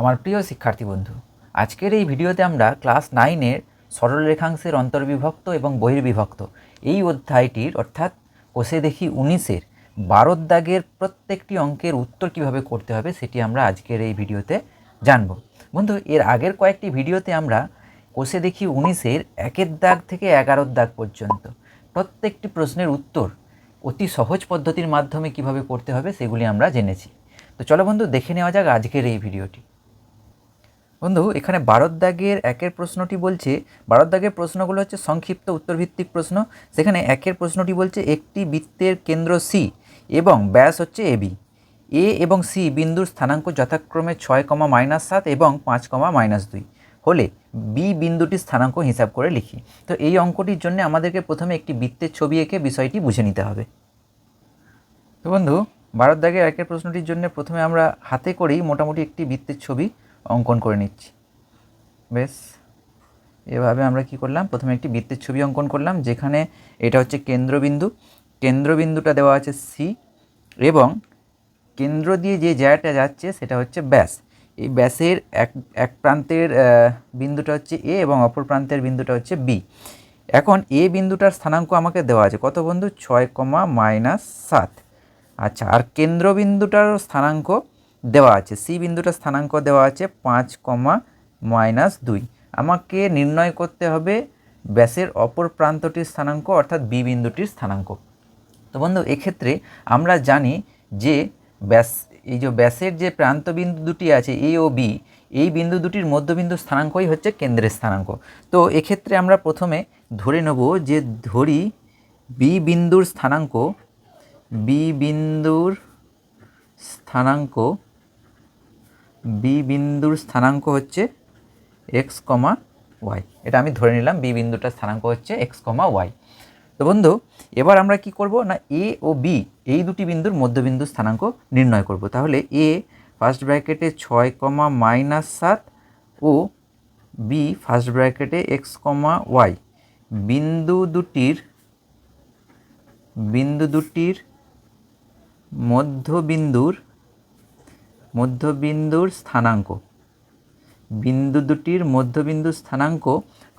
আমার প্রিয় শিক্ষার্থী বন্ধু, আজকের এই ভিডিওতে আমরা ক্লাস নাইনের সরলরেখাংশের অন্তর্বিভক্ত এবং বহির্বিভক্ত এই অধ্যায়টির, অর্থাৎ কোষে দেখি উনিশের বারোর দাগের প্রত্যেকটি অঙ্কের উত্তর কীভাবে করতে হবে সেটি আমরা আজকের এই ভিডিওতে জানব। বন্ধু, এর আগের কয়েকটি ভিডিওতে আমরা কোষে দেখি উনিশের একের দাগ থেকে এগারোর দাগ পর্যন্ত প্রত্যেকটি প্রশ্নের উত্তর অতি সহজ পদ্ধতির মাধ্যমে কীভাবে করতে হবে সেগুলি আমরা জেনেছি। তো চলো বন্ধু, দেখে নেওয়া যাক আজকের এই ভিডিওটি। বন্ধু, এখানে ভারত দাগের একের প্রশ্নটি বলছে, ভারত দাগের প্রশ্নগুলো হচ্ছে সংক্ষিপ্ত উত্তরভিত্তিক প্রশ্ন, সেখানে একের প্রশ্নটি বলছে একটি বৃত্তের কেন্দ্র সি এবং ব্যাস হচ্ছে এবি এ এবং সি বিন্দুর স্থানাঙ্ক যথাক্রমে ছয় কমা মাইনাস সাত এবং পাঁচ কমা মাইনাস দুই। হলে বি বিন্দুটির স্থানাঙ্ক হিসাব করে লিখি। তো এই অঙ্কটির জন্য আমাদেরকে প্রথমে একটি বৃত্তের ছবি এঁকে বিষয়টি বুঝে নিতে হবে। তো বন্ধু, ভারত দাগের একের প্রশ্নটির জন্য প্রথমে আমরা হাতে করেই মোটামুটি একটি বৃত্তের ছবি অঙ্কন করে নিচ্ছি। বেশ। এভাবে আমরা কি করলাম? প্রথমে একটি বৃত্তের ছবি অঙ্কন করলাম, যেখানে এটা হচ্ছে কেন্দ্রবিন্দু। কেন্দ্রবিন্দুটা দেওয়া আছে সি এবং কেন্দ্র দিয়ে যে জায়গাটা যাচ্ছে সেটা হচ্ছে ব্যাস। এই ব্যাসের এক এক প্রান্তের বিন্দুটা হচ্ছে এ এবং অপর প্রান্তের বিন্দুটা হচ্ছে বি এখন এ বিন্দুটার স্থানাঙ্ক আমাকে দেওয়া আছে কত বন্ধু? ছয় কমা মাইনাস সাত। আচ্ছা আর কেন্দ্রবিন্দুটার স্থানাঙ্ক দেওয়া আছে। সি বিন্দুটার স্থানাঙ্ক দেওয়া আছে পাঁচ কমা মাইনাস দুই। আমাকে নির্ণয় করতে হবে ব্যাসের অপর প্রান্তটির স্থানাঙ্ক অর্থাৎ বি বিন্দুটির স্থানাঙ্ক। তো বন্ধু, এক্ষেত্রে আমরা জানি যে ব্যাস, এই যে ব্যাসের যে প্রান্ত বিন্দু দুটি আছে, এ ও বি, এই বিন্দু দুটির মধ্যবিন্দু স্থানাঙ্কই হচ্ছে কেন্দ্রের স্থানাঙ্ক। তো এক্ষেত্রে আমরা প্রথমে ধরে নেব যে ধরি বি বিন্দুর স্থানাঙ্ক, বি বিন্দুর স্থানাঙ্ক বি বিন্দুর স্থানাঙ্ক হচ্ছে এক্স কমা ওয়াই এটা আমি ধরে নিলাম বি বিন্দুটার স্থানাঙ্ক হচ্ছে এক্স কমা ওয়াই তো বন্ধু, এবার আমরা কি করব? না এ ও বি এই দুটি বিন্দুর মধ্যবিন্দু স্থানাঙ্ক নির্ণয় করব। তাহলে এ ফার্স্ট ব্র্যাকেটে ছয় কমা মাইনাস সাত ও বি ফার্স্ট ব্র্যাকেটে এক্স কমা ওয়াই বিন্দু দুটির বিন্দু দুটির মধ্যবিন্দুর মধ্যবিন্দুর স্থানাঙ্ক। বিন্দু দুটির মধ্যবিন্দু স্থানাঙ্ক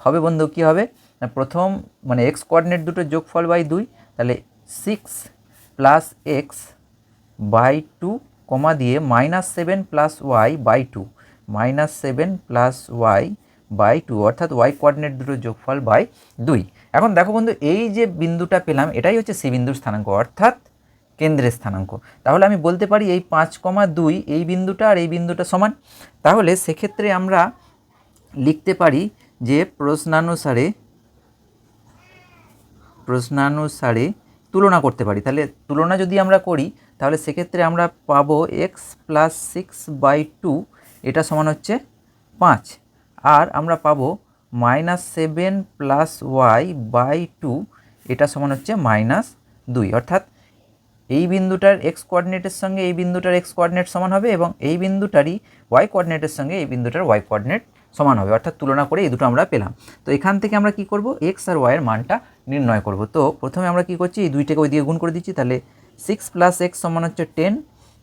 হবে বন্ধু কী হবে? না প্রথম মানে এক্স কোঅর্ডিনেট দুটো যোগফল বাই দুই, তাহলে six plus x by two comma দিয়ে minus seven plus y by two minus seven plus y by two অর্থাৎ ওয়াই কোঅর্ডিনেট দুটো যোগফল বাই দুই। এখন দেখো বন্ধু, এই যে বিন্দুটা পেলাম, এটাই হচ্ছে সি বিন্দুর স্থানাঙ্ক, অর্থাৎ কেন্দ্রের স্থানাঙ্ক। তাহলে আমি বলতে পারি এই পাঁচ কমা দুই, এই বিন্দুটা আর এই বিন্দুটা সমান। তাহলে সেক্ষেত্রে আমরা লিখতে পারি যে প্রশ্নানুসারে প্রশ্নানুসারে তুলনা করতে পারি। তাহলে তুলনা যদি আমরা করি, তাহলে সেক্ষেত্রে আমরা পাবো x plus six by two এটা সমান হচ্ছে পাঁচ। আর আমরা পাবো minus seven plus y by two এটা সমান হচ্ছে মাইনাস দুই। অর্থাৎ এই বিন্দুটার এক্স কোঅর্ডিনেটের সঙ্গে এই বিন্দুটার এক্স কোঅর্ডিনেট সমান হবে এবং এই বিন্দুটারই ওয়াই কোঅর্ডিনেটের সঙ্গে এই বিন্দুটার ওয়াই কোঅর্ডিনেট সমান হবে। অর্থাৎ তুলনা করে এই দুটো আমরা পেলাম। তো এখান থেকে আমরা কি করব? এক্স আর ওয়াইয়ের মানটা নির্ণয় করব। তো প্রথমে আমরা কি করছি? এই দুইটাকে ওই দিকে গুণ করে দিচ্ছি। তাহলে সিক্স প্লাস এক্স সমান হচ্ছে টেন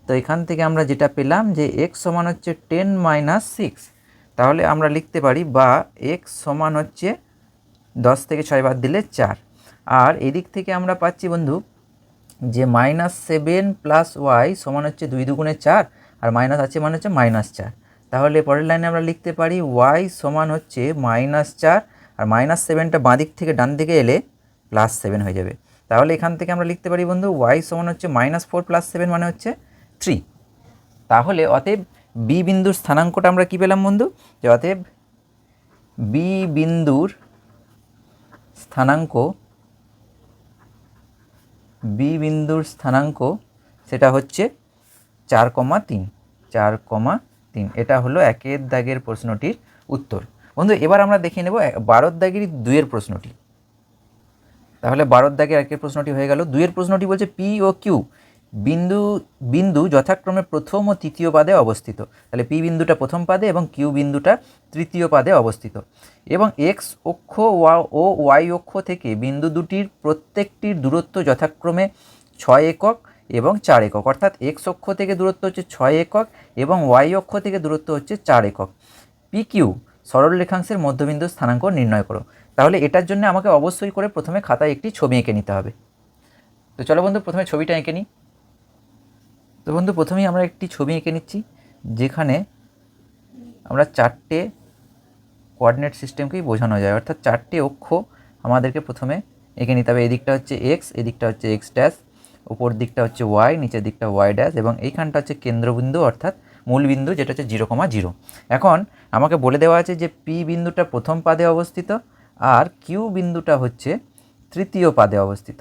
তো এখান থেকে আমরা যেটা পেলাম যে এক্স সমান হচ্ছে টেন মাইনাস সিক্স তাহলে আমরা লিখতে পারি বা এক্স সমান হচ্ছে দশ থেকে ছয় বাদ দিলে চার। আর এদিক থেকে আমরা পাচ্ছি বন্ধু যে মাইনাস সেভেন প্লাস ওয়াই সমান হচ্ছে দুই দুগুণে চার, আর মাইনাস আছে মানে হচ্ছে মাইনাস চার। তাহলে পরের লাইনে আমরা লিখতে পারি ওয়াই সমান হচ্ছে মাইনাস চার, আর মাইনাস সেভেনটা বাঁ দিক থেকে ডান দিকে এলে প্লাস সেভেন হয়ে যাবে। তাহলে এখান থেকে আমরা লিখতে পারি বন্ধু ওয়াই সমান হচ্ছে মাইনাস ফোর প্লাস সেভেন মানে হচ্ছে থ্রি। তাহলে অতএব বি বিন্দুর স্থানাঙ্কটা আমরা কি পেলাম বন্ধু? যে অতএব বি বিন্দুর স্থানাঙ্ক বি বিন্দুর স্থানাঙ্ক সেটা হচ্ছে চার কমা তিন, চার কমা তিন। এটা হলো একের দাগের প্রশ্নটির উত্তর। বন্ধু, এবার আমরা দেখে নেব বারোর দাগের দুইয়ের প্রশ্নটি। তাহলে বারোর দাগের একের প্রশ্নটি হয়ে গেল। দুইয়ের প্রশ্নটি বলছে পি ও কিউ বিন্দু বিন্দু যথাক্রমে প্রথম ও তৃতীয় পাদে অবস্থিত। তাহলে পি বিন্দুটা প্রথম পাদে এবং কিউ বিন্দুটা তৃতীয় পাদে অবস্থিত। এবং এক্স অক্ষ ও ওয়াই অক্ষ থেকে বিন্দু দুটির প্রত্যেকটির দূরত্ব যথাক্রমে ছয় একক এবং চার একক। অর্থাৎ এক্স অক্ষ থেকে দূরত্ব হচ্ছে ছয় একক এবং ওয়াই অক্ষ থেকে দূরত্ব হচ্ছে চার একক। পি কিউ সরল রেখাংশের মধ্যবিন্দু স্থানাঙ্ক নির্ণয় করো। তাহলে এটার জন্য আমাকে অবশ্যই করে প্রথমে খাতায় একটি ছবি এঁকে নিতে হবে। তো চলো বন্ধু, প্রথমে ছবিটা এঁকে নিই। তো বন্ধু, প্রথমেই আমরা একটি ছবি এঁকে নিচ্ছি, যেখানে আমরা চারটে কোঅর্ডিনেট সিস্টেমকেই বোঝানো যায়। অর্থাৎ চারটে অক্ষ আমাদেরকে প্রথমে এঁকে নিতে হবে। এদিকটা হচ্ছে এক্স এদিকটা হচ্ছে এক্স ড্যাশ ওপর দিকটা হচ্ছে ওয়াই নিচের দিকটা ওয়াই ড্যাশ এবং এইখানটা হচ্ছে কেন্দ্রবিন্দু, অর্থাৎ মূল বিন্দু, যেটা হচ্ছে জিরো কমা জিরো এখন আমাকে বলে দেওয়া আছে যে পি বিন্দুটা প্রথম পাদে অবস্থিত আর কিউ বিন্দুটা হচ্ছে তৃতীয় পাদে অবস্থিত।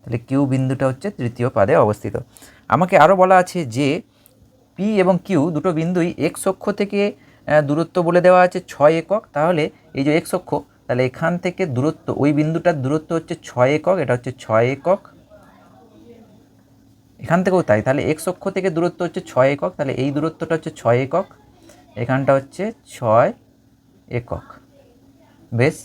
তাহলে কিউ বিন্দুটা হচ্ছে তৃতীয় পাদে অবস্থিত। আমাকে আরও বলা আছে যে পি এবং কিউ দুটো বিন্দুই এক্স অক্ষ থেকে দূরত্ব বলে দেওয়া আছে ছয় একক। তাহলে এই যে এক্স অক্ষ, তাহলে এখান থেকে দূরত্ব, ওই বিন্দুটার দূরত্ব হচ্ছে ছয় একক, এটা হচ্ছে ছয় একক। এখান থেকেও তাই, তাহলে এক্স অক্ষ থেকে দূরত্ব হচ্ছে ছয় একক, তাহলে এই দূরত্বটা হচ্ছে ছয় একক। এখানটা হচ্ছে ছয় একক। বেশ,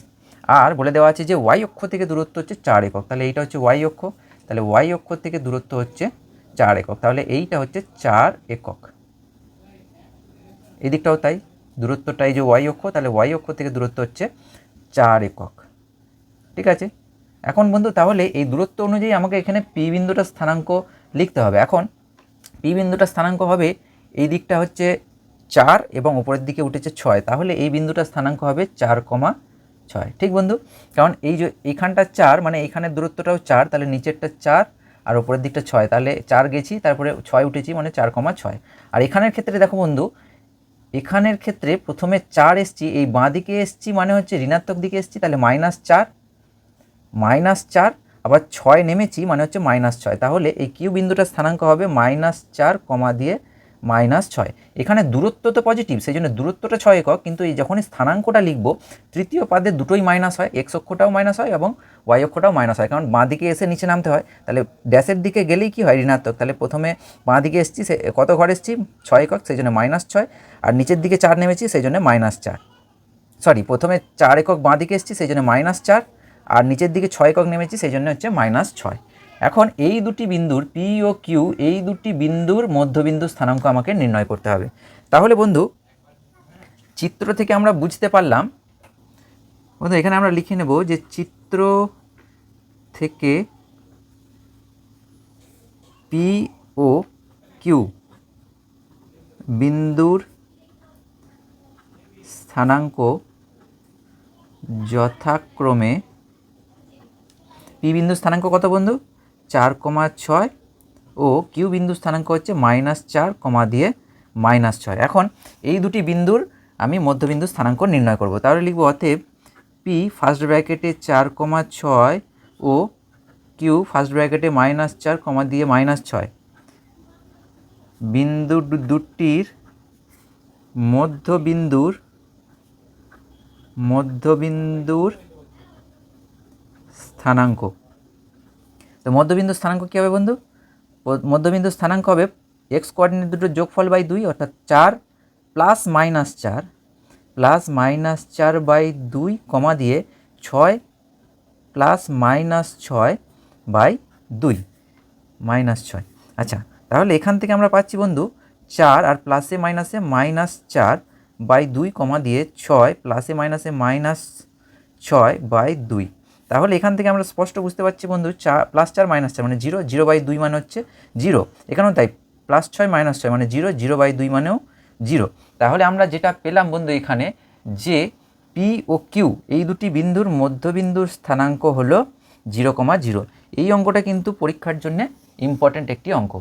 আর বলে দেওয়া আছে যে ওয়াই অক্ষ থেকে দূরত্ব হচ্ছে চার একক, তাহলে এইটা হচ্ছে ওয়াই অক্ষ। তাহলে ওয়াই অক্ষ থেকে দূরত্ব হচ্ছে চার একক। তাহলে এইটা হচ্ছে চার একক। এই দিকটাও তাই, দূরত্বটা এই যে ওয়াই অক্ষ, তাহলে ওয়াই অক্ষ থেকে দূরত্ব হচ্ছে চার একক। ঠিক আছে? এখন বন্ধু, তাহলে এই দূরত্ব অনুযায়ী আমাকে এখানে পি বিন্দুটা স্থানাঙ্ক লিখতে হবে। এখন পি বিন্দুটা স্থানাঙ্ক হবে, এই দিকটা হচ্ছে চার এবং উপরের দিকে উঠেছে ছয়। তাহলে এই বিন্দুটা স্থানাঙ্ক হবে চার কমা ছয়। ঠিক বন্ধু? কারণ এই যে এইখানটা চার মানে এইখানের দূরত্বটাও চার, তাহলে নিচেরটা চার আর উপরের দিকটা ছয়, তাহলে চার গেছি, তারপরে ছয় উঠেছি মানে চার কমা ছয়। আর এখানের ক্ষেত্রে দেখো বন্ধু, এখানের ক্ষেত্রে প্রথমে চার এসছি, এই বাঁ দিকে এসছি মানে হচ্ছে ঋণাত্মক দিকে এসছি, তাহলে মাইনাস চার মাইনাস চার, আবার ছয় নেমেছি মানে হচ্ছে মাইনাস ছয়। তাহলে এই কিউ বিন্দুটার স্থানাঙ্ক হবে মাইনাস চার কমা দিয়ে মাইনাস ছয়। এখানে দূরত্ব তো পজিটিভ সেই জন্য দূরত্বটা ছয় একক, কিন্তু এই যখনই স্থানাঙ্কটা লিখব, তৃতীয় পাদে দুটোই মাইনাস হয় এক্স অক্ষটাও মাইনাস হয় এবং ওয়াই অক্ষটাও মাইনাস হয়। কারণ বাঁ দিকে এসে নিচে নামতে হয়, তাহলে ড্যাশের দিকে গেলেই কি হয় ঋণাত্মক? তাহলে প্রথমে বাঁ দিকে এসেছি, সে কত ঘর এসেছি? ছয় একক সেই জন্য মাইনাস ছয়। আর নিচের দিকে চার নেমেছি সেই জন্য মাইনাস চার। সরি প্রথমে চার একক বাঁ দিকে এসেছি সেই জন্য মাইনাস চার। আর নিচের দিকে ছয় একক নেমেছি সেই জন্য হচ্ছে মাইনাস ছয়। এখন এই দুটি বিন্দুর পি ও কিউ এই দুটি বিন্দুর মধ্যবিন্দু স্থানাঙ্ক আমাকে নির্ণয় করতে হবে। তাহলে বন্ধু, চিত্র থেকে আমরা বুঝতে পারলাম, বন্ধু, এখানে আমরা লিখে নেব যে চিত্র থেকে পি ও কিউ বিন্দুর স্থানাঙ্ক যথাক্রমে পি বিন্দু স্থানাঙ্ক কত বন্ধু? চার কমা ছয় ও কিউ বিন্দু স্থানাঙ্ক হচ্ছে মাইনাস চার কমা দিয়ে মাইনাস ছয়। এখন এই দুটি বিন্দুর আমি মধ্যবিন্দু স্থানাঙ্ক নির্ণয় করব। তাহলে লিখব অতএব পি ফার্স্ট ব্র্যাকেটে চার কমা ছয় ও কিউ ফার্স্ট ব্র্যাকেটে মাইনাস চার কমা দিয়ে মাইনাস ছয়। বিন্দু দুটির মধ্যবিন্দুর মধ্যবিন্দুর স্থানাঙ্ক তো মধ্যবিন্দু স্থানাঙ্ক কী হবে বন্ধু? মধ্যবিন্দু স্থানাঙ্ক হবে এক্স কোঅর্ডিনেট দুটো যোগফল বাই দুই, অর্থাৎ চার প্লাস মাইনাস চার প্লাস মাইনাস চার বাই দুই কমা দিয়ে ছয় প্লাস মাইনাস ছয় বাই দুই মাইনাস ছয়। আচ্ছা তাহলে এখান থেকে আমরা পাচ্ছি বন্ধু চার আর প্লাসে মাইনাসে মাইনাস চার বাই দুই কমা দিয়ে ছয় প্লাসে মাইনাসে মাইনাস ছয় বাই দুই। তাহলে এখান থেকে আমরা স্পষ্ট বুঝতে পারছি বন্ধু, চা প্লাস চার মাইনাস চার মানে জিরো জিরো বাই দুই মানে হচ্ছে জিরো এখানেও তাই প্লাস ছয় মাইনাস ছয় মানে জিরো জিরো বাই দুই মানেও জিরো তাহলে আমরা যেটা পেলাম বন্ধু এখানে, যে পি ও কিউ এই দুটি বিন্দুর মধ্যবিন্দুর স্থানাঙ্ক হলো জিরো কমা জিরো এই অঙ্কটা কিন্তু পরীক্ষার জন্য ইম্পর্ট্যান্ট একটি অঙ্ক।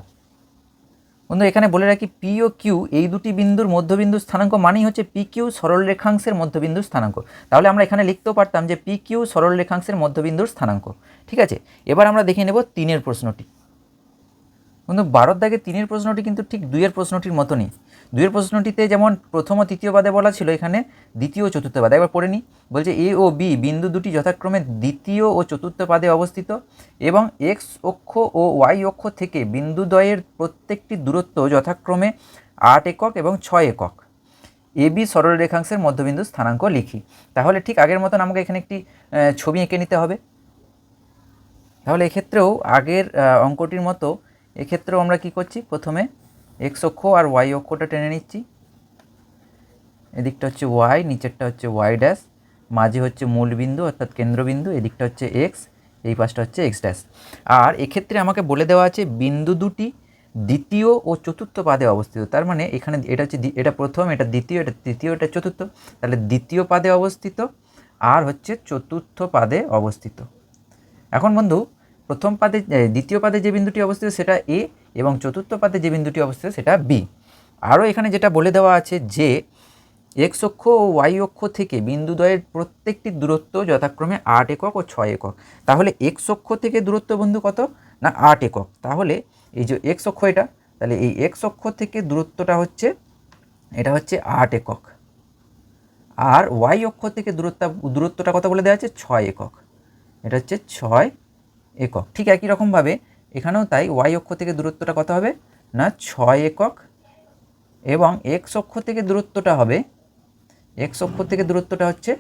বন্ধু, এখানে বলে রাখি পি ও কিউ এই দুটি বিন্দুর মধ্যবিন্দু স্থানাঙ্ক মানেই হচ্ছে পি কিউ সরল রেখাংশের মধ্যবিন্দুর স্থানাঙ্ক। তাহলে আমরা এখানে লিখতেও পারতাম যে পি কিউ সরল রেখাংশের মধ্যবিন্দুর স্থানাঙ্ক। ঠিক আছে? এবার আমরা দেখে নেব তিনের প্রশ্নটি। বন্ধু, বারোর দাগে তিনের প্রশ্নটি কিন্তু ঠিক দুইয়ের প্রশ্নটির মতনই। দুইয়ের প্রশ্নটিতে যেমন প্রথম ও তৃতীয় পাদে বলা ছিল, এখানে দ্বিতীয় ও চতুর্থ পাদে একবার পড়ে নিই বলছে এ ও বি বিন্দু দুটি যথাক্রমে দ্বিতীয় ও চতুর্থ পাদে অবস্থিত এবং এক্স অক্ষ ও ওয়াই অক্ষ থেকে বিন্দুদ্বয়ের প্রত্যেকটি দূরত্ব যথাক্রমে আট একক এবং ছয় একক। এ বি সরল রেখাংশের মধ্যবিন্দু স্থানাঙ্ক লিখি। তাহলে ঠিক আগের মতন আমাকে এখানে একটি ছবি এঁকে নিতে হবে। তাহলে এক্ষেত্রেও আগের অঙ্কটির মতো এক্ষেত্রেও আমরা কি করছি? প্রথমে এক্স অক্ষ আর ওয়াই অক্ষটা টেনে নিচ্ছি। এদিকটা হচ্ছে ওয়াই নিচেরটা হচ্ছে ওয়াই ড্যাশ মাঝে হচ্ছে মূল বিন্দু অর্থাৎ কেন্দ্রবিন্দু, এদিকটা হচ্ছে এক্স এই পাশটা হচ্ছে এক্স ড্যাশ আর এক্ষেত্রে আমাকে বলে দেওয়া আছে বিন্দু দুটি দ্বিতীয় ও চতুর্থ পাদে অবস্থিত। তার মানে এখানে এটা হচ্ছে এটা প্রথম, এটা দ্বিতীয়, এটা তৃতীয়, এটা চতুর্থ। তাহলে দ্বিতীয় পাদে অবস্থিত আর হচ্ছে চতুর্থ পাদে অবস্থিত। এখন বন্ধু, প্রথম পাদে দ্বিতীয় পাদে যে বিন্দুটি অবস্থিত সেটা এ এবং চতুর্থ পাদে যে বিন্দুটি অবস্থিত সেটা বি আরও এখানে যেটা বলে দেওয়া আছে যে এক্স অক্ষ ও ওয়াই অক্ষ থেকে বিন্দুদ্বয়ের প্রত্যেকটি দূরত্ব যথাক্রমে আট একক ও ছয় একক। তাহলে এক্স অক্ষ থেকে দূরত্ব বন্ধু কত? না, আট একক। তাহলে এই যে এক্স অক্ষ এটা, তাহলে এই এক্স অক্ষ থেকে দূরত্বটা হচ্ছে, এটা হচ্ছে আট একক। আর ওয়াই অক্ষ থেকে দূরত্ব, দূরত্বটা কত বলে দেওয়া আছে? ছয় একক। এটা হচ্ছে ছয় একক। ঠিক একই রকমভাবে এখানেও তাই ওয়াই অক্ষ থেকে দূরত্বটা কত হবে? না, ছয় একক। এবং এক্স অক্ষ থেকে দূরত্বটা হবে এক্স অক্ষ থেকে দূরত্বটা হচ্ছে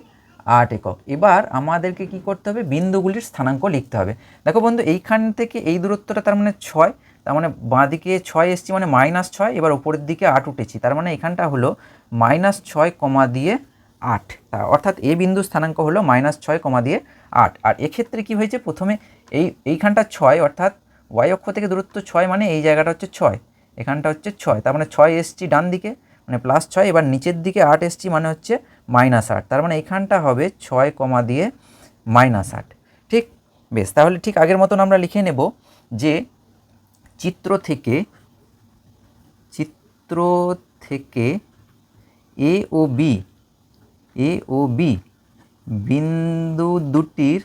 আট একক। এবার আমাদেরকে কি করতে হবে? বিন্দুগুলির স্থানাঙ্ক লিখতে হবে। দেখো বন্ধু, এইখান থেকে এই দূরত্বটা তার মানে ছয়, তার মানে বাঁ দিকে ছয় এসছি মানে মাইনাস ছয়, এবার ওপরের দিকে আট উঠেছি। তার মানে এখানটা হলো মাইনাস ছয় কমা দিয়ে আট। তা অর্থাৎ এ বিন্দু স্থানাঙ্ক হলো মাইনাস ছয় কমা দিয়ে আট। আর এক্ষেত্রে কি হয়েছে? প্রথমে এই, এইখানটা ছয়, অর্থাৎ ওয়াই অক্ষ থেকে দূরত্ব ছয় মানে এই জায়গাটা হচ্ছে ছয়, এখানটা হচ্ছে ছয়, তার মানে ছয় এসছি ডান দিকে মানে প্লাস ছয়, এবার নিচের দিকে আট এসছি মানে হচ্ছে মাইনাস আট, তার মানে এখানটা হবে ছয় কমা দিয়ে মাইনাস আট। ঠিক, বেশ, তাহলে ঠিক আগের মতন আমরা লিখে নেব যে চিত্র থেকে চিত্র থেকে এ ও বি এ ও বি বিন্দু দুটির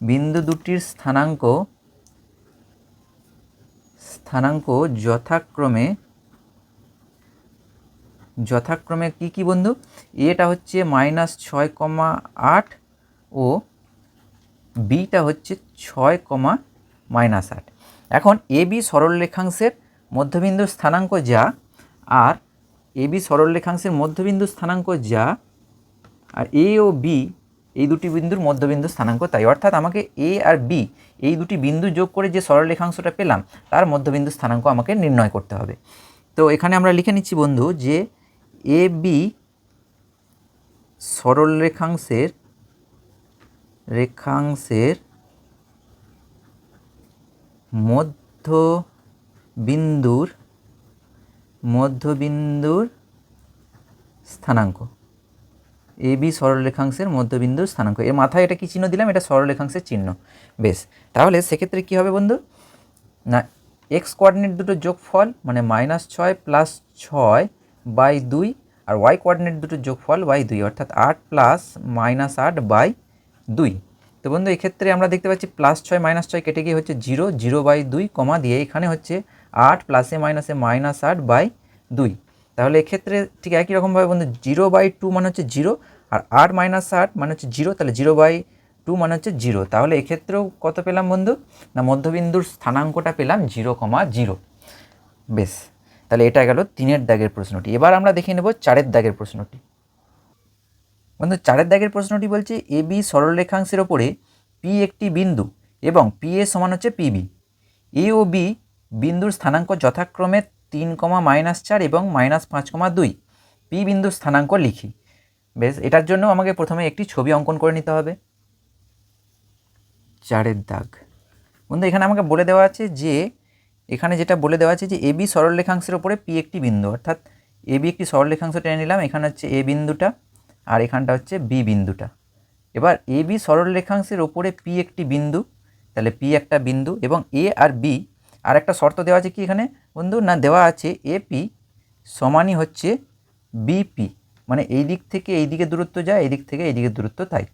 বিন্দু দুটির স্থানাঙ্ক স্থানাঙ্ক যথাক্রমে যথাক্রমে কি কি বন্ধু? এটা হচ্ছে মাইনাস ছয় কমা আট ও বিটা হচ্ছে ছয় কমা মাইনাস আট। এখন এ বি সরল রেখাংশের মধ্যবিন্দুর স্থানাঙ্ক যা আর এ বি সরল রেখাংশের মধ্যবিন্দুর স্থানাঙ্ক যা আর এ ও বি এই দুটি বিন্দুর মধ্যবিন্দু স্থানাঙ্ক তাই। অর্থাৎ আমাকে এ আর বি এই দুটি বিন্দু যোগ করে যে সরল রেখাংশটা পেলাম, তার মধ্যবিন্দু স্থানাঙ্ক আমাকে নির্ণয় করতে হবে। তো এখানে আমরা লিখে নিচ্ছি বন্ধু যে এ বি সরল রেখাংশের রেখাংশের মধ্য বিন্দুর মধ্যবিন্দুর স্থানাঙ্ক। এ বি সরলরেখাংশের মধ্যবিন্দুর স্থানাঙ্ক। এর মাথায় এটা কি চিহ্ন দিলাম? এটা সরলরেখাংশের চিহ্ন। বেশ। তাহলে সেক্ষেত্রে কী হবে বন্ধু? না এক্স কোঅর্ডিনেট দুটো যোগফল মানে মাইনাস ছয় প্লাস ছয় বাই দুই আর ওয়াই কোঅর্ডিনেট দুটো যোগফল বাই দুই, অর্থাৎ আট প্লাস মাইনাস আট বাই দুই। তো বন্ধু, এক্ষেত্রে আমরা দেখতে পাচ্ছি প্লাস ছয় মাইনাস ছয় কেটে গিয়ে হচ্ছে জিরো জিরো বাই দুই, কমা দিয়ে এখানে হচ্ছে আট প্লাসে মাইনাসে মাইনাস আট বাই দুই। তাহলে এক্ষেত্রে ঠিক একই রকমভাবে বন্ধু জিরো বাই টু মানে হচ্ছে জিরো আর আট মাইনাস আট মানে হচ্ছে জিরো তাহলে জিরো বাই টু মানে হচ্ছে জিরো তাহলে এক্ষেত্রেও কত পেলাম বন্ধু? না, মধ্যবিন্দুর স্থানাঙ্কটা পেলাম জিরো কমা জিরো বেশ, তাহলে এটা গেল তিনের দাগের প্রশ্নটি। এবার আমরা দেখে নেব চারের দাগের প্রশ্নটি। বন্ধু, চারের দাগের প্রশ্নটি বলছে, এ বি সরলরেখাংশের ওপরে পি একটি বিন্দু এবং পি এ সমান হচ্ছে পিবি এ ও বি বিন্দুর স্থানাঙ্ক যথাক্রমে তিন কমা মাইনাস চার এবং মাইনাস পাঁচ কমা দুই। পি বিন্দুর স্থানাঙ্ক লিখি। বেশ, এটার জন্য আমাকে প্রথমে একটি ছবি অঙ্কন করে নিতে হবে। চারের দাগ। বন্ধু, এখানে আমাকে বলে দেওয়া আছে যে, এখানে যেটা বলে দেওয়া আছে যে, এ বি সরলরেখাংশের ওপরে পি একটি বিন্দু। অর্থাৎ এ বি একটি সরলরেখাংশ টেনে নিলাম, এখানে হচ্ছে এ বিন্দুটা আর এখানটা হচ্ছে বি বিন্দুটা। এবার এ বি সরলরেখাংশের ওপরে পি একটি বিন্দু, তাহলে পি একটা বিন্দু এবং এ আর বি আর একটা শর্ত দেওয়া আছে কি এখানে? বন্ধু, না, দেওয়া আছে এপি সমানই হচ্ছে বিপি মানে এই দিক থেকে এই দিকে দূরত্ব যায়, এই দিক থেকে এই দিকে দূরত্ব তাই।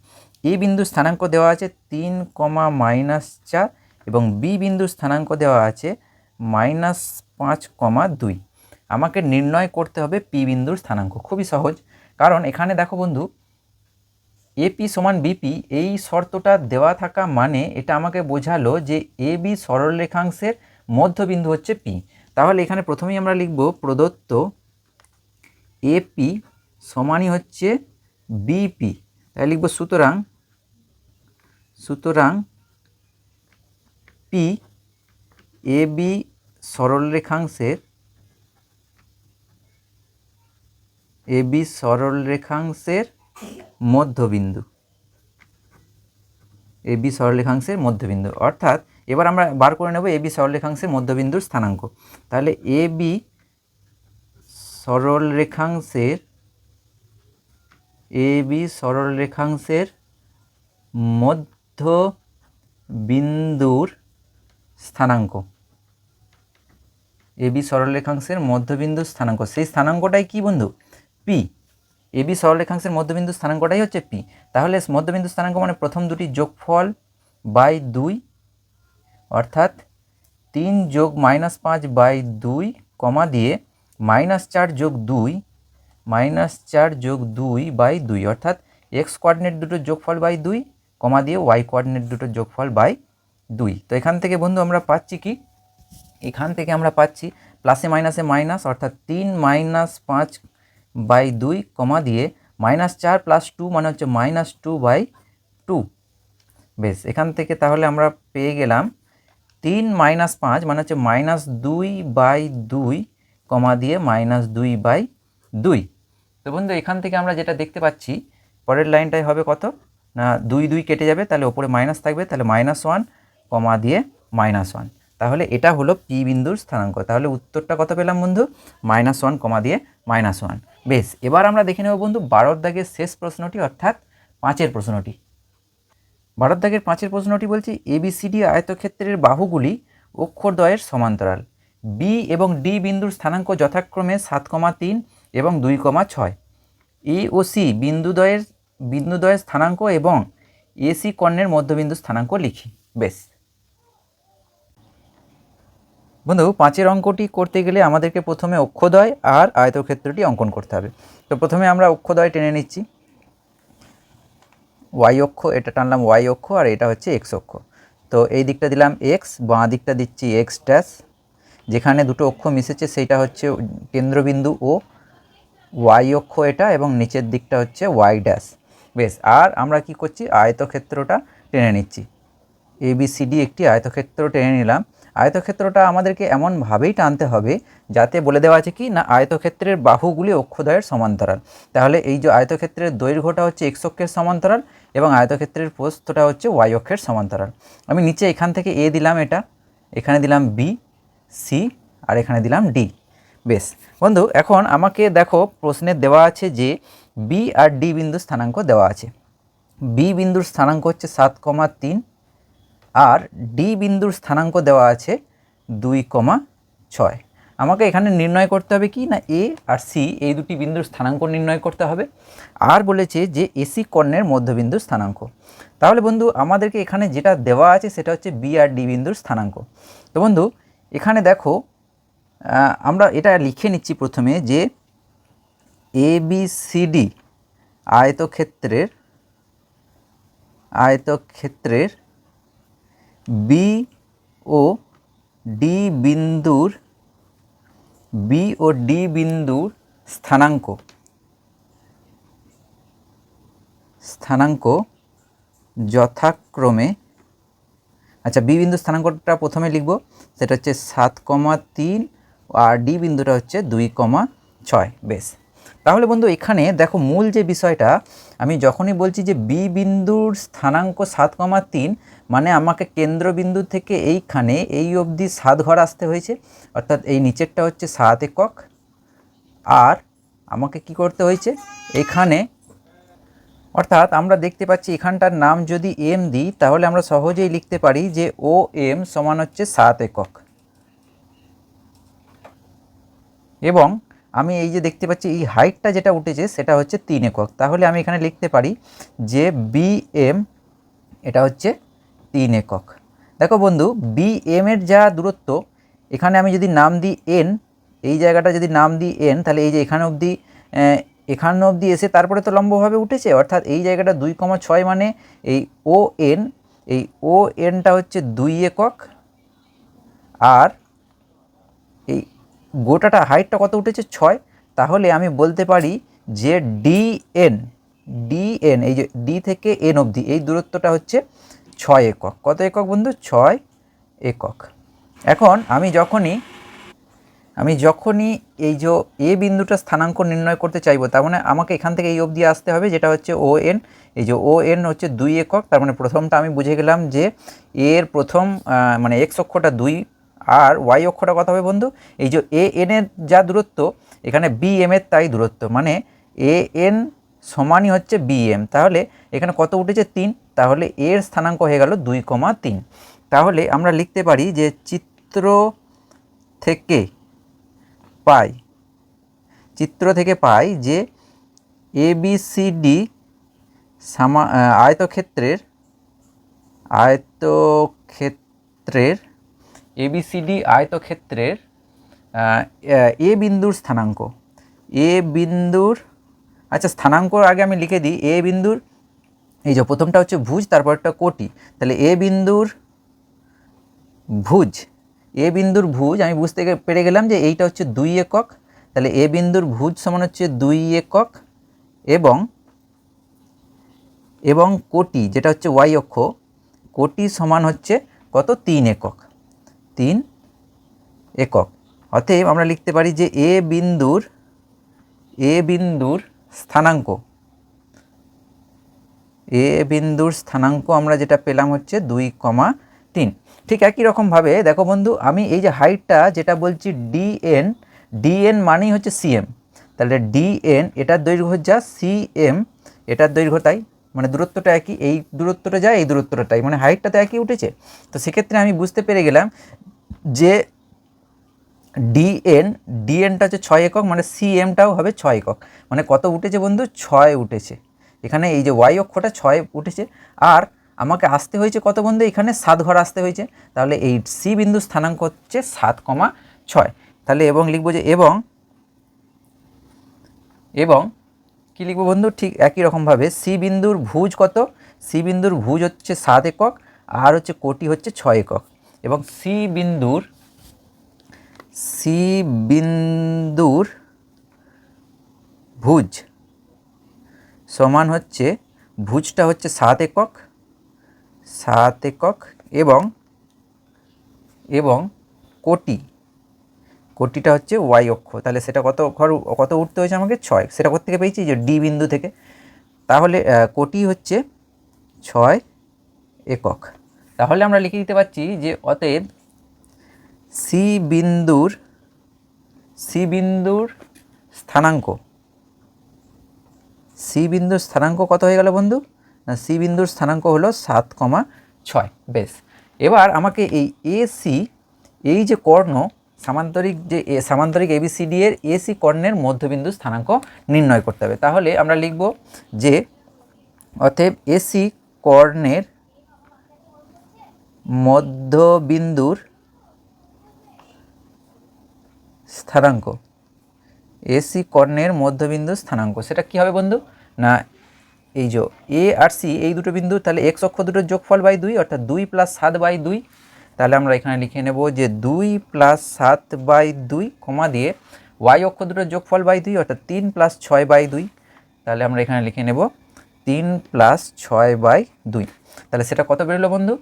এ বিন্দু স্থানাঙ্ক দেওয়া আছে তিন কমা মাইনাস চার এবং বি বিন্দু স্থানাঙ্ক দেওয়া আছে মাইনাস পাঁচ কমা দুই। আমাকে নির্ণয় করতে হবে পি বিন্দুর স্থানাঙ্ক। খুবই সহজ। কারণ এখানে দেখো বন্ধু এপি সমান বিপি এই শর্তটা দেওয়া থাকা মানে এটা আমাকে বোঝালো যে এ বি সরলরেখাংশের মধ্যবিন্দু হচ্ছে পি তাহলে এখানে প্রথমেই আমরা লিখব প্রদত্ত এপি সমানই হচ্ছে বিপি তাই লিখব সুতরাং সুতরাং পি এ বি সরলরেখাংশের এ বি সরলরেখাংশের মধ্যবিন্দু। এ বি সরলরেখাংশের মধ্যবিন্দু। অর্থাৎ এবার আমরা বার করে নেব এ বি সরলরেখাংশের মধ্যবিন্দুর স্থানাঙ্ক। তাহলে এ বি সরলরেখাংশের, এ বি সরলরেখাংশের মধ্য বিন্দুর স্থানাঙ্ক এবি সরলরেখাংশের মধ্যবিন্দুর স্থানাঙ্ক। সেই স্থানাঙ্কটাই কি বন্ধু? পি এবি সরলরেখাংশের মধ্যবিন্দু স্থানাঙ্কটাই হচ্ছে পি তাহলে মধ্যবিন্দু স্থানাঙ্ক মানে প্রথম দুটি যোগফল বাই দুই অর্থাৎ তিন যোগ মাইনাস পাঁচ বাই দুই কমা দিয়ে মাইনাস চার যোগ দুই, মাইনাস চার যোগ দুই বাই দুই, অর্থাৎ এক্স কোঅর্ডিনেট দুটো যোগফল বাই দুই কমা দিয়ে ওয়াই কোঅর্ডিনেট দুটো যোগফল বাই দুই। তো এখান থেকে বন্ধু আমরা পাচ্ছি কি? এখান থেকে আমরা পাচ্ছি প্লাসে মাইনাসে মাইনাস অর্থাৎ তিন মাইনাস পাঁচ বাই দুই কমা দিয়ে মাইনাস চার প্লাস টু মানে হচ্ছে মাইনাস টু বাই টু বেশ, এখান থেকে তাহলে আমরা পেয়ে গেলাম তিন মাইনাস পাঁচ মানে হচ্ছে মাইনাস দুই বাই দুই কমা দিয়ে মাইনাস দুই বাই দুই। তো বন্ধু, এখান থেকে আমরা যেটা দেখতে পাচ্ছি, পরের লাইনটাই হবে কত? না, দুই দুই কেটে যাবে, তাহলে ওপরে মাইনাস থাকবে, তাহলে মাইনাস ওয়ান কমা দিয়ে মাইনাস ওয়ান। তাহলে এটা হলো পি বিন্দুর স্থানাঙ্ক। তাহলে উত্তরটা কত পেলাম বন্ধু? মাইনাস ওয়ান কমা দিয়ে মাইনাস ওয়ান। বেশ, এবার আমরা দেখে নেব বন্ধু, বারোর দাগের শেষ প্রশ্নটি, অর্থাৎ পাঁচের প্রশ্নটি। বারোর দাগের পাঁচের প্রশ্নটি বলছি এবিসিডি আয়তক্ষেত্রের বাহুগুলি অক্ষরদ্বয়ের সমান্তরাল। বি এবং ডি বিন্দুর স্থানাঙ্ক যথাক্রমে সাত কমা তিন এবং দুই কমা ছয়। এ ও সি বিন্দুদ্বয়ের বিন্দুদ্বয়ের স্থানাঙ্ক এবং এসি কর্ণের মধ্যবিন্দু স্থানাঙ্ক লিখি। বেশ। বন্ধু, পাঁচের অঙ্কটি করতে গেলে আমাদেরকে প্রথমে অক্ষদয় আর আয়তক্ষেত্রটি অঙ্কন করতে হবে। তো প্রথমে আমরা অক্ষদয় টেনে নিচ্ছি। ওয়াই অক্ষ, এটা টানলাম ওয়াই অক্ষ আর এটা হচ্ছে এক্স অক্ষ। তো এই দিকটা দিলাম এক্স বাঁ দিকটা দিচ্ছি এক্স ড্যাশ যেখানে দুটো অক্ষ মিশেছে, সেইটা হচ্ছে কেন্দ্রবিন্দু ও ওয়াই অক্ষ এটা এবং নিচের দিকটা হচ্ছে ওয়াই ড্যাশ বেশ, আর আমরা কি করছি? আয়তক্ষেত্রটা টেনে নিচ্ছি। এবিসিডি একটি আয়তক্ষেত্র টেনে নিলাম। আয়তক্ষেত্রটা আমাদেরকে এমনভাবেই টানতে হবে যাতে বলে দেওয়া আছে কি, না আয়তক্ষেত্রের বাহুগুলি অক্ষদয়ের সমান্তরাল। তাহলে এই যে আয়তক্ষেত্রের দৈর্ঘ্যটা হচ্ছে এক্স অক্ষের সমান্তরাল এবং আয়তক্ষেত্রের প্রস্থটা হচ্ছে ওয়াই অক্ষের সমান্তরাল। আমি নিচে এখান থেকে এ দিলাম এটা, এখানে দিলাম বি সি আর এখানে দিলাম ডি বেশ, বন্ধু, এখন আমাকে দেখো প্রশ্নে দেওয়া আছে যে বি আর ডি বিন্দু স্থানাঙ্ক দেওয়া আছে। বি বিন্দুর স্থানাঙ্ক হচ্ছে সাত কমা তিন আর ডি বিন্দুর স্থানাঙ্ক দেওয়া আছে দুই কমা ছয়। আমাকে এখানে নির্ণয় করতে হবে কি না? এ আর সি এই দুটি বিন্দুর স্থানাঙ্ক নির্ণয় করতে হবে। আর বলেছে যে এসি কর্ণের মধ্যবিন্দুর স্থানাঙ্ক। তাহলে বন্ধু, আমাদেরকে এখানে যেটা দেওয়া আছে সেটা হচ্ছে বি আর ডি বিন্দুর স্থানাঙ্ক। তো বন্ধু, এখানে দেখো আমরা এটা লিখে নিচ্ছি প্রথমে যে এ বি সি ডি আয়তক্ষেত্রের আয়তক্ষেত্রের বি ও ডি বিন্দুর বি ও ডি বিন্দুর স্থানাঙ্ক। স্থানাঙ্ক যথাক্রমে আচ্ছা বি বিন্দু স্থানাঙ্কটা প্রথমে লিখব, সেটা হচ্ছে সাত কমা তিন, আর ডি বিন্দুটা হচ্ছে দুই কমা ছয়, বেশ। তাহলে বন্ধু, এখানে দেখো মূল যে বিষয়টা, আমি যখনই বলছি যে বি বিন্দুর স্থানাঙ্ক সাত কমা তিন মানে আমাকে কেন্দ্রবিন্দু থেকে এইখানে এই অবধি সাত ঘর আসতে হয়েছে, অর্থাৎ এই নিচেরটা হচ্ছে সাত একক, আর আমাকে কি করতে হয়েছে? এখানে, অর্থাৎ আমরা দেখতে পাচ্ছি এখানটার নাম যদি এম দিই, তাহলে আমরা সহজেই লিখতে পারি যে ও এম সমান হচ্ছে সাত একক। এবং আমি এই যে দেখতে পাচ্ছি, এই হাইটটা যেটা উঠেছে সেটা হচ্ছে তিন একক। তাহলে আমি এখানে লিখতে পারি যে বি এম এটা হচ্ছে তিন একক। দেখো বন্ধু বি এম এর যা দূরত্ব, এখানে আমি যদি নাম দিই এন এই জায়গাটা যদি নাম দিই এন তাহলে এই যে এখানে অবধি এখানে অবধি এসে তারপরে তো লম্বভাবে উঠেছে, অর্থাৎ এই জায়গাটা দুই কমা ছয় মানে এই ও এন এই ও এনটা হচ্ছে দুই একক, আর এই গোটাটা হাইটটা কত উঠেছে? ছয়। তাহলে আমি বলতে পারি যে ডি এন ডি এন এই যে ডি থেকে এন অবধি, এই দূরত্বটা হচ্ছে ছয় একক। কত একক বন্ধু? ছয় একক। এখন আমি যখনই আমি যখনই এই যে এ বিন্দুটা স্থানাঙ্ক নির্ণয় করতে চাইব, তার মানে আমাকে এখান থেকে এই অবধি আসতে হবে, যেটা হচ্ছে ও এন। এই যে ও এন হচ্ছে দুই একক, তার মানে প্রথমটা আমি বুঝে গেলাম যে এর প্রথম মানে এক্স অক্ষটা দুই আর ওয়াই অক্ষটা কথা হবে বন্ধু? এই যে এ এনের যা দূরত্ব, এখানে বি এর তাই দূরত্ব। মানে এ এন সমানই হচ্ছে বি এম তাহলে এখানে কত উঠেছে? তিন। তাহলে এর স্থানাঙ্ক হয়ে গেল দুই কমা তিন। তাহলে আমরা লিখতে পারি যে চিত্র থেকে পাই, চিত্র থেকে পাই যে এ বি সি ডি সামা আয়তক্ষেত্রের আয়তক্ষেত্রের এ বি সি ডি আয়তক্ষেত্রের এ বিন্দুর স্থানাঙ্ক। এ বিন্দুর আচ্ছা স্থানাঙ্ক আগে আমি লিখে দিই। এ বিন্দুর, এই যে প্রথমটা হচ্ছে ভুজ, তারপরটা কোটি। তাহলে এ বিন্দুর ভুজ, এ বিন্দুর ভুজ, আমি বুঝতে পেরে গেলাম যে এইটা হচ্ছে দুই একক। তাহলে এ বিন্দুর ভুজ সমান হচ্ছে দুই একক এবং এবং কোটি, যেটা হচ্ছে ওয়াই অক্ষ, কোটি সমান হচ্ছে কত? তিন একক। তিন একক। অতএব আমরা লিখতে পারি যে এ বিন্দুর এ বিন্দুর স্থানাঙ্ক। এ বিন্দুর স্থানাঙ্ক আমরা যেটা পেলাম হচ্ছে দুই কমা তিন। ঠিক একই রকমভাবে, দেখো বন্ধু, আমি এই যে হাইটটা যেটা বলছি ডিএন ডিএন মানেই হচ্ছে সিএম। তাহলে ডিএন, এটার দৈর্ঘ্য যা, সিএম, এটার দৈর্ঘ্য তাই? মানে দূরত্বটা একই, এই দূরত্বটা যায়, এই দূরত্বটা তাই মানে হাইটটা তো একই উঠেছে। তো সেক্ষেত্রে আমি বুঝতে পেরে গেলাম যে ডিএন ডিএনটা হচ্ছে ছয় একক মানে সিএমটাও হবে ছয় একক। মানে কত উঠেছে বন্ধু? ছয় উঠেছে। এখানে এই যে ওয়াই অক্ষটা ছয় উঠেছে, আর আমাকে আসতে হয়েছে কত বন্ধু? এখানে সাত ঘর আসতে হয়েছে। তাহলে এই সি বিন্দু স্থানাঙ্ক হচ্ছে সাত কমা ছয়। তাহলে এবং লিখব যে এবং এবং কী লিখব বন্ধু? ঠিক একই রকমভাবে সি বিন্দুর ভুজ কত? সি বিন্দুর ভুজ হচ্ছে সাত একক, আর হচ্ছে কোটি হচ্ছে ছয় একক। এবং সি বিন্দুর সি বিন্দুর ভুজ সমান হচ্ছে, ভুজটা হচ্ছে সাত একক সাত একক এবং এবং কোটি। কোটিটা হচ্ছে ওয়াই অক্ষ। তাহলে সেটা কত ঘর কত উঠতে হয়েছে আমাকে? ছয়। সেটা কোথেকে পেয়েছি? যে ডি বিন্দু থেকে। তাহলে কোটি হচ্ছে ছয় একক। তাহলে আমরা লিখে দিতে পারছি যে অতএব সি বিন্দুর সি বিন্দুর স্থানাঙ্ক সি বিন্দুর স্থানাঙ্ক কত হয়ে গেল বন্ধু? না সি বিন্দুর স্থানাঙ্ক হলো সাত কমা ছয়। বেশ। এবার আমাকে এই এ সি এই যে কর্ণ সামান্তরিক যে এ, সামান্তরিক এবিসিডি এর এসি কর্ণের মধ্যবিন্দু স্থানাঙ্ক নির্ণয় করতে হবে। তাহলে আমরা লিখব যে অতএব এসি কর্ণের মধ্যবিন্দুর স্থানাঙ্ক এসি কর্ণের মধ্যবিন্দু স্থানাঙ্ক, সেটা কি হবে বন্ধু? না, এই যে এ আর সি এই দুটো বিন্দু, তাহলে এক্স অক্ষ দুটোর যোগফল বাই দুই, অর্থাৎ দুই প্লাস সাত বাই দুই তাহলে আমরা এখানে লিখে নেব যে দুই প্লাস সাত বাই দুই কমা দিয়ে ওয়াই অক্ষ দুটোর যোগফল বাই দুই, অর্থাৎ তিন প্লাস ছয় বাই দুই। তাহলে আমরা এখানে লিখে নেব তিন প্লাস ছয় বাই দুই। তাহলে সেটা কত বেরোলো বন্ধু?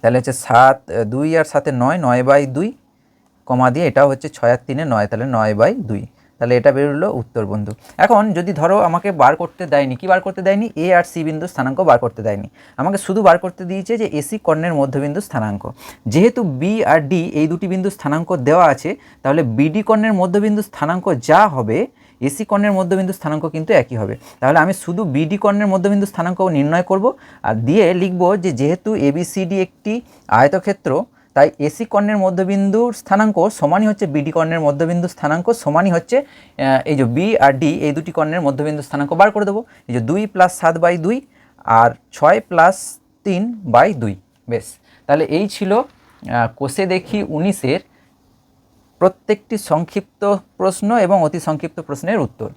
তাহলে হচ্ছে সাত দুই আর সাথে নয় নয় বাই দুই, কমা দিয়ে এটাও হচ্ছে ছয় আর তিনে নয়, তাহলে নয় বাই দুই। তাহলে এটা বেরোলো উত্তর বন্ধু। এখন যদি ধরো আমাকে বার করতে দেয়নি, কি বার করতে দেয়নি? এ আর সি বিন্দু স্থানাঙ্ক বার করতে দেয়নি। আমাকে শুধু বার করতে দিয়েছে যে এসি কর্ণের মধ্যবিন্দু স্থানাঙ্ক। যেহেতু বি আর ডি এই দুটি বিন্দু স্থানাঙ্ক দেওয়া আছে, তাহলে বিডি কর্ণের মধ্যবিন্দু স্থানাঙ্ক যা হবে এসি কর্ণের মধ্যবিন্দু স্থানাঙ্ক কিন্তু একই হবে। তাহলে আমি শুধু বিডি কর্ণের মধ্যবিন্দু স্থানাঙ্ক নির্ণয় করব, আর দিয়ে লিখব যে যেহেতু এবিসিডি একটি আয়তক্ষেত্র তাই এসি কর্ণের মধ্যবিন্দুর স্থানাঙ্ক সমানই হচ্ছে বিডি কর্ণের মধ্যবিন্দু স্থানাঙ্ক, সমানই হচ্ছে এই যে বি আর ডি, এই দুটি কর্ণের মধ্যবিন্দু স্থানাঙ্ক বার করে দেবো। এই যে দুই প্লাস সাত বাই দুই আর ছয় প্লাস তিন বাই দুই। বেশ, তাহলে এই ছিল কোষে দেখি উনিশের প্রত্যেকটি সংক্ষিপ্ত প্রশ্ন এবং অতি সংক্ষিপ্ত প্রশ্নের উত্তর।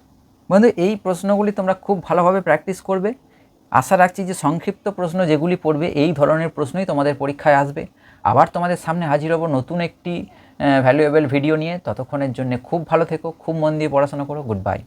বন্ধু, এই প্রশ্নগুলি তোমরা খুব ভালোভাবে প্র্যাকটিস করবে। আশা রাখছি যে সংক্ষিপ্ত প্রশ্ন যেগুলি পড়বে, এই ধরনের প্রশ্নই তোমাদের পরীক্ষায় আসবে। আবার তোমাদের সামনে হাজির হব নতুন একটি ভ্যালুয়েবল ভিডিও নিয়ে। ততক্ষণের জন্য খুব ভালো থেকো, খুব মন দিয়ে পড়াশোনা করো। Good bye